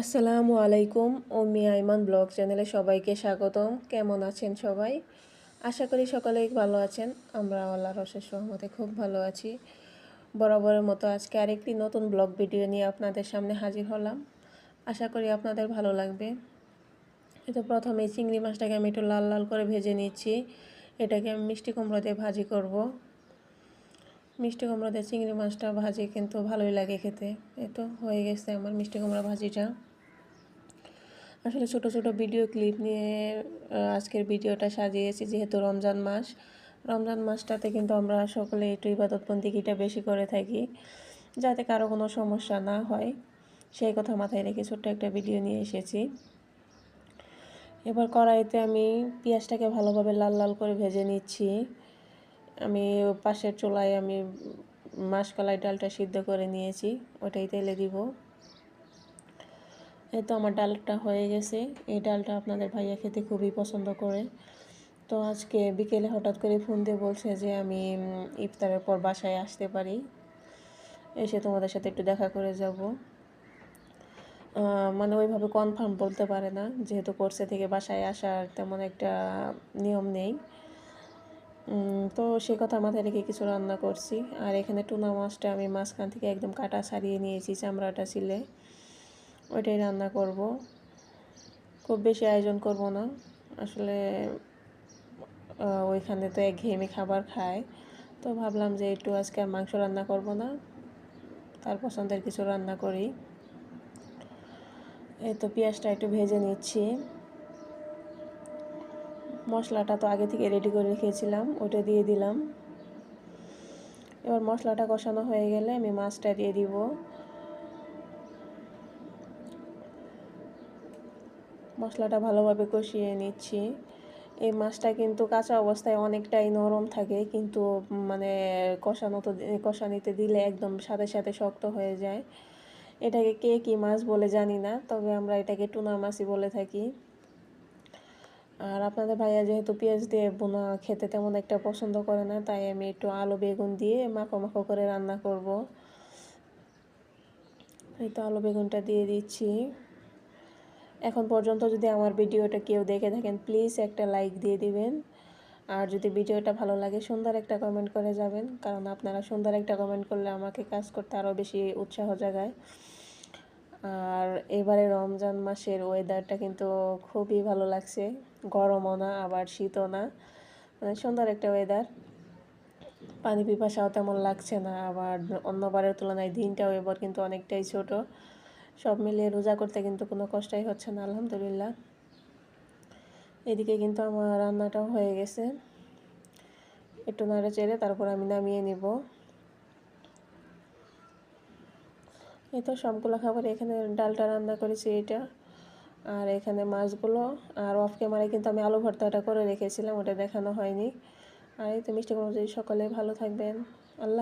আসসালামু আলাইকুম ওমি আইমান ব্লগ চ্যানেলে সবাইকে স্বাগতম। কেমন আছেন সবাই? আশা করি সকলেই ভালো আছেন। আমরা আল্লাহর রসের সহমতে খুব ভালো আছি। বরাবরের মতো আজকে আরেকটি নতুন ব্লগ ভিডিও নিয়ে আপনাদের সামনে হাজির হলাম। আশা করি আপনাদের ভালো লাগবে। তো প্রথমে চিংড়ি মাছটাকে আমি একটু লাল লাল করে ভেজে নিচ্ছি। এটাকে আমি মিষ্টি কুমড়ো দিয়ে ভাজি করব। মিষ্টি কুমড়ো দিয়ে চিংড়ি মাছটা ভাজি কিন্তু ভালোই লাগে খেতে। এই তো হয়ে গেছে আমার মিষ্টি কুমড়া ভাজিটা। আসলে ছোট ছোট ভিডিও ক্লিপ নিয়ে আজকের ভিডিওটা সাজিয়েছি যেহেতু রমজান মাস। রমজান মাসটাতে কিন্তু আমরা সকলে একটু ইবাদতবন্দিকিটা বেশি করে থাকি, যাতে কারও কোনো সমস্যা না হয়। সেই কথা মাথায় রেখে ছোট্ট একটা ভিডিও নিয়ে এসেছি। এবার কড়াইতে আমি পেঁয়াজটাকে ভালোভাবে লাল লাল করে ভেজে নিচ্ছি। আমি পাশের চুলায় আমি মাসকলাই ডালটা সিদ্ধ করে নিয়েছি, ওটাই তেলে দিব। এই তো আমার ডালটা হয়ে গেছে। এই ডালটা আপনাদের ভাইয়া খেতে খুবই পছন্দ করে। তো আজকে বিকেলে হঠাৎ করে ফোন দিয়ে বলছে যে, আমি ইফতারের পর বাসায় আসতে পারি। এসে তোমাদের সাথে একটু দেখা করে যাব। মানে ওইভাবে কনফার্ম বলতে পারে না, যেহেতু কোর্সে থেকে বাসায় আসার তেমন একটা নিয়ম নেই। তো সে কথা মাথায় রেখে কিছু রান্না করছি। আর এখানে টুনা মাছটা আমি মাঝখান থেকে একদম কাটা সারিয়ে নিয়েছি, চামড়াটা ছিলে। ওইটাই রান্না করব। খুব বেশি আয়োজন করব না। আসলে ওইখানে তো একঘেয়েমি খাবার খায়। তো ভাবলাম যে একটু আজকে আর মাংস রান্না করব না। তার পছন্দের কিছু রান্না করি। এই তো পেঁয়াজটা একটু ভেজে নিচ্ছি। মশলাটা তো আগে থেকে রেডি করে রেখেছিলাম ওটা দিয়ে দিলাম। এবার মশলাটা কষানো হয়ে গেলে আমি মাছটা দিয়ে দিব। মশলাটা ভালোভাবে কষিয়ে নিচ্ছি। এই মাছটা কিন্তু কাঁচা অবস্থায় অনেকটাই নরম থাকে, কিন্তু মানে কষানো তো, কষানিতে দিলে একদম সাথে সাথে শক্ত হয়ে যায়। এটাকে কে কী মাছ বলে জানি না, তবে আমরা এটাকে টুনা মাছই বলে থাকি। আর আপনাদের ভাইয়া যেহেতু পেঁয়াজ দিয়ে বোনা খেতে তেমন একটা পছন্দ করে না, তাই আমি একটু আলু, বেগুন দিয়ে মাখো মাখো করে রান্না করব। এই তো আলু, বেগুনটা দিয়ে দিচ্ছি। এখন পর্যন্ত যদি আমার ভিডিওটা কেউ দেখে থাকেন প্লিজ একটা লাইক দিয়ে দিবেন। আর যদি ভিডিওটা ভালো লাগে, সুন্দর একটা কমেন্ট করে যাবেন। কারণ আপনারা সুন্দর একটা কমেন্ট করলে আমাকে কাজ করতে আরও বেশি উৎসাহ জাগায়। আর এবারে রমজান মাসের ওয়েদারটা কিন্তু খুবই ভালো লাগছে। গরমও না, আবার শীতও না। মানে সুন্দর একটা ওয়েদার পানি পিপাসাও তেমন লাগছে না, আবার অন্যবারের তুলনায় দিনটাও এবার কিন্তু অনেকটাই ছোট। সব মিলিয়ে রোজা করতে কিন্তু কোনো কষ্টই হচ্ছে না, আলহামদুলিল্লাহ। এদিকে কিন্তু আমার রান্নাটাও হয়ে গেছে। একটু নাড়ে চেড়ে তারপর আমি নামিয়ে নিব। এই তো সবগুলো খাবার এখানে ডালটা রান্না করেছি এটা, আর এখানে মাছগুলো, আর অফ ক্যামেরায় কিন্তু আমি আলু ভর্তাটা করে রেখেছিলাম, ওটা দেখানো হয়নি। আর এই তো মিষ্টি যদি সকলে ভালো থাকবেন। আল্লাহ